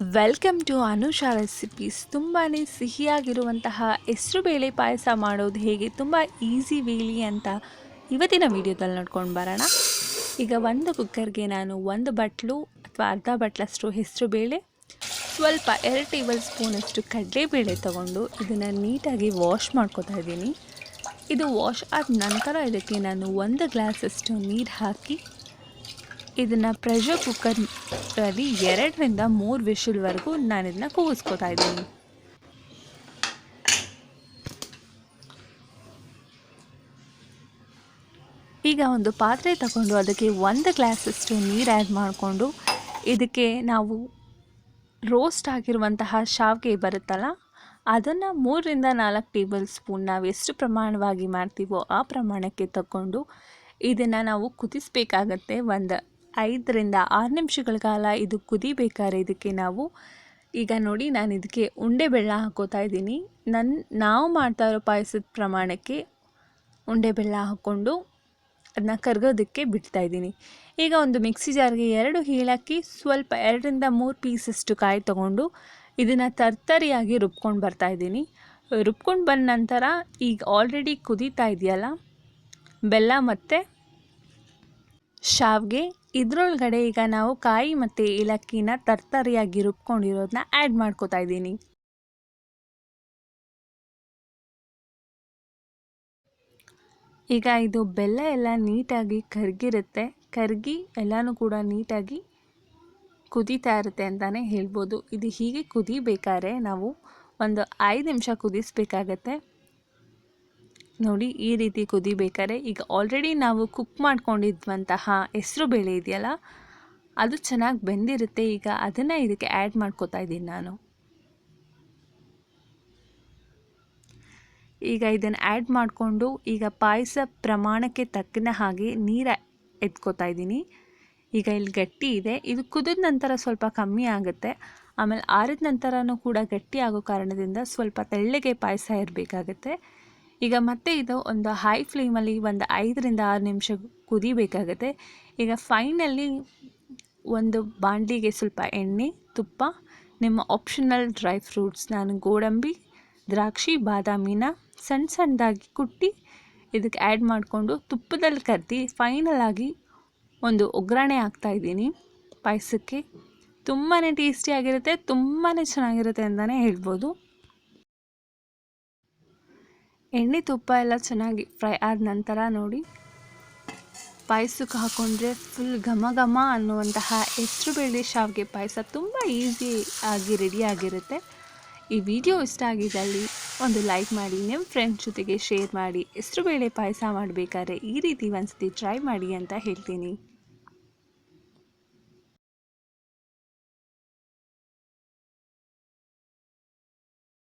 Welcome to Anusha recipes ತುಂಬಾ ಸಿಹಿಯಾಗಿರುವಂತಹ ಹೆಸರುಬೇಳೆ ಪಾಯಸ ಮಾಡೋದು ಹೇಗೆ? ತುಂಬ ಈಸಿ ವೇಲಿ ಅಂತ ಇವತ್ತಿನ ವಿಡಿಯೋದಲ್ಲಿ ನೋಡ್ಕೊಂಡು ಬರೋಣ. ಈಗ ಒಂದು ಕುಕ್ಕರ್ಗೆ ನಾನು ಒಂದು ಬಟ್ಲು ಅಥವಾ ಅರ್ಧ ಬಟ್ಲಷ್ಟು ಹೆಸರುಬೇಳೆ ಸ್ವಲ್ಪ ಎರಡು ಟೇಬಲ್ ಸ್ಪೂನಷ್ಟು ಕಡಲೆಬೇಳೆ ತೊಗೊಂಡು ಇದನ್ನು ನೀಟಾಗಿ ವಾಶ್ ಮಾಡ್ಕೋತಾ ಇದ್ದೀನಿ. ಇದು ವಾಶ್ ಆದ ನಂತರ ಇದಕ್ಕೆ ನಾನು ಒಂದು ಗ್ಲಾಸಷ್ಟು ನೀರು ಹಾಕಿ ಇದನ್ನು ಪ್ರೆಷರ್ ಕುಕ್ಕರಲ್ಲಿ ಎರಡರಿಂದ ಮೂರು ವಿಷಲ್ವರೆಗೂ ನಾನು ಇದನ್ನ ಕೂಗಿಸ್ಕೊತಾ ಇದ್ದೀನಿ. ಈಗ ಒಂದು ಪಾತ್ರೆ ತಗೊಂಡು ಅದಕ್ಕೆ ಒಂದು ಗ್ಲಾಸಷ್ಟು ನೀರು ಆ್ಯಡ್ ಮಾಡಿಕೊಂಡು ಇದಕ್ಕೆ ನಾವು ರೋಸ್ಟ್ ಆಗಿರುವಂತಹ ಶಾವಿಗೆ ಬರುತ್ತಲ್ಲ, ಅದನ್ನು ಮೂರರಿಂದ ನಾಲ್ಕು ಟೇಬಲ್ ಸ್ಪೂನ್ ನಾವು ಎಷ್ಟು ಪ್ರಮಾಣವಾಗಿ ಮಾಡ್ತೀವೋ ಆ ಪ್ರಮಾಣಕ್ಕೆ ತಗೊಂಡು ಇದನ್ನು ನಾವು ಕುದಿಸ್ಬೇಕಾಗತ್ತೆ ಒಂದು ಐದರಿಂದ ಆರು ನಿಮಿಷಗಳ ಕಾಲ ಇದು ಕುದಿಬೇಕಾದ್ರೆ ಇದಕ್ಕೆ ನಾವು ಈಗ ನೋಡಿ ನಾನು ಇದಕ್ಕೆ ಉಂಡೆ ಬೆಲ್ಲ ಹಾಕೋತಾ ಇದ್ದೀನಿ. ನನ್ನ ನಾವು ಮಾಡ್ತಾ ಇರೋ ಪಾಯಸದ ಪ್ರಮಾಣಕ್ಕೆ ಉಂಡೆ ಬೆಲ್ಲ ಹಾಕ್ಕೊಂಡು ಅದನ್ನ ಕರ್ಗೋದಕ್ಕೆ ಬಿಡ್ತಾ ಇದ್ದೀನಿ. ಈಗ ಒಂದು ಮಿಕ್ಸಿ ಜಾರ್ಗೆ ಎರಡು ಏಲಕ್ಕಿ, ಸ್ವಲ್ಪ ಎರಡರಿಂದ ಮೂರು ಪೀಸಷ್ಟು ಕಾಯಿ ತೊಗೊಂಡು ಇದನ್ನು ತರ್ತರಿಯಾಗಿ ರುಬ್ಕೊಂಡು ಬರ್ತಾ ಇದ್ದೀನಿ. ರುಬ್ಕೊಂಡು ಬಂದ ನಂತರ ಈಗ ಆಲ್ರೆಡಿ ಕುದೀತಾ ಇದೆಯಲ್ಲ, ಬೆಲ್ಲ ಮತ್ತು ಶಾವ್ಗೆ ಇದರೊಳಗಡೆ ಈಗ ನಾವು ಕಾಯಿ ಮತ್ತು ಏಲಕ್ಕಿನ ತರ್ತರಿಯಾಗಿ ರುಬ್ಕೊಂಡಿರೋದನ್ನ ಆ್ಯಡ್ ಮಾಡ್ಕೋತಾ ಇದ್ದೀನಿ. ಈಗ ಇದು ಬೆಲ್ಲ ಎಲ್ಲ ನೀಟಾಗಿ ಕರಗಿರುತ್ತೆ. ಕರಗಿ ಎಲ್ಲನೂ ಕೂಡ ನೀಟಾಗಿ ಕುದೀತಾ ಇರುತ್ತೆ ಅಂತಲೇ ಹೇಳ್ಬೋದು. ಇದು ಹೀಗೆ ಕುದಿಬೇಕಾದ್ರೆ ನಾವು ಒಂದು ಐದು ನಿಮಿಷ ಕುದಿಸ್ಬೇಕಾಗತ್ತೆ. ನೋಡಿ ಈ ರೀತಿ ಕುದಿಬೇಕಾದ್ರೆ ಈಗ ಆಲ್ರೆಡಿ ನಾವು ಕುಕ್ ಮಾಡ್ಕೊಂಡಿದ್ವಂತಹ ಹೆಸರು ಬೇಳೆ ಇದೆಯಲ್ಲ, ಅದು ಚೆನ್ನಾಗಿ ಬೆಂದಿರುತ್ತೆ. ಈಗ ಅದನ್ನು ಇದಕ್ಕೆ ಆ್ಯಡ್ ಮಾಡ್ಕೋತಾ ಇದ್ದೀನಿ ನಾನು. ಈಗ ಇದನ್ನು ಆ್ಯಡ್ ಮಾಡಿಕೊಂಡು ಈಗ ಪಾಯಸ ಪ್ರಮಾಣಕ್ಕೆ ತಕ್ಕನ ಹಾಗೆ ನೀರು ಎತ್ಕೋತಾ ಇದ್ದೀನಿ. ಈಗ ಇಲ್ಲಿ ಗಟ್ಟಿ ಇದೆ. ಇದು ಕುದಿದ ನಂತರ ಸ್ವಲ್ಪ ಕಮ್ಮಿ ಆಗುತ್ತೆ. ಆಮೇಲೆ ಆರಿದ ನಂತರನೂ ಕೂಡ ಗಟ್ಟಿ ಆಗೋ ಕಾರಣದಿಂದ ಸ್ವಲ್ಪ ತೆಳ್ಳಗೆ ಪಾಯಸ ಇರಬೇಕಾಗತ್ತೆ. ಈಗ ಮತ್ತೆ ಇದು ಒಂದು ಹೈ ಫ್ಲೇಮಲ್ಲಿ ಒಂದು ಐದರಿಂದ ಆರು ನಿಮಿಷ ಕುದಿಬೇಕಾಗತ್ತೆ. ಈಗ ಫೈನಲ್ಲಿ ಒಂದು ಬಾಣಲಿಗೆ ಸ್ವಲ್ಪ ಎಣ್ಣೆ, ತುಪ್ಪ, ನಿಮ್ಮ ಆಪ್ಷನಲ್ ಡ್ರೈ ಫ್ರೂಟ್ಸ್ ನಾನು ಗೋಡಂಬಿ, ದ್ರಾಕ್ಷಿ, ಬಾದಾಮಿನ ಸಣ್ಣ ಸಣ್ಣದಾಗಿ ಕುಟ್ಟಿ ಇದಕ್ಕೆ ಆ್ಯಡ್ ಮಾಡಿಕೊಂಡು ತುಪ್ಪದಲ್ಲಿ ಕರ್ದು ಫೈನಲ್ ಆಗಿ ಒಂದು ಒಗ್ಗರಣೆ ಹಾಕ್ತಾಯಿದ್ದೀನಿ ಪಾಯಸಕ್ಕೆ ತುಂಬಾ ಟೇಸ್ಟಿಯಾಗಿರುತ್ತೆ ತುಂಬಾ ಚೆನ್ನಾಗಿರುತ್ತೆ ಅಂತಲೇ ಹೇಳ್ಬೋದು. ಎಣ್ಣೆ ತುಪ್ಪ ಎಲ್ಲ ಚೆನ್ನಾಗಿ ಫ್ರೈ ಆದ ನಂತರ ನೋಡಿ. ಪಾಯಸಕ್ಕೆ ಹಾಕ್ಕೊಂಡ್ರೆ ಫುಲ್ ಘಮ ಘಮ ಅನ್ನುವಂತಹ ಹೆಸರು ಬೇಳೆ ಶಾವಿಗೆ ಪಾಯಸ ತುಂಬ ಈಸಿ ಆಗಿ ರೆಡಿ ಆಗಿರುತ್ತೆ. ಈ ವಿಡಿಯೋ ಇಷ್ಟ ಆಗಿದ್ದಲ್ಲಿ ಒಂದು ಲೈಕ್ ಮಾಡಿ, ನಿಮ್ಮ ಫ್ರೆಂಡ್ಸ್ ಜೊತೆಗೆ ಶೇರ್ ಮಾಡಿ, ಹೆಸರು ಬೇಳೆ ಪಾಯಸ ಮಾಡಬೇಕಾದ್ರೆ ಈ ರೀತಿ ಒಂದ್ಸತಿ ಟ್ರೈ ಮಾಡಿ ಅಂತ ಹೇಳ್ತೀನಿ.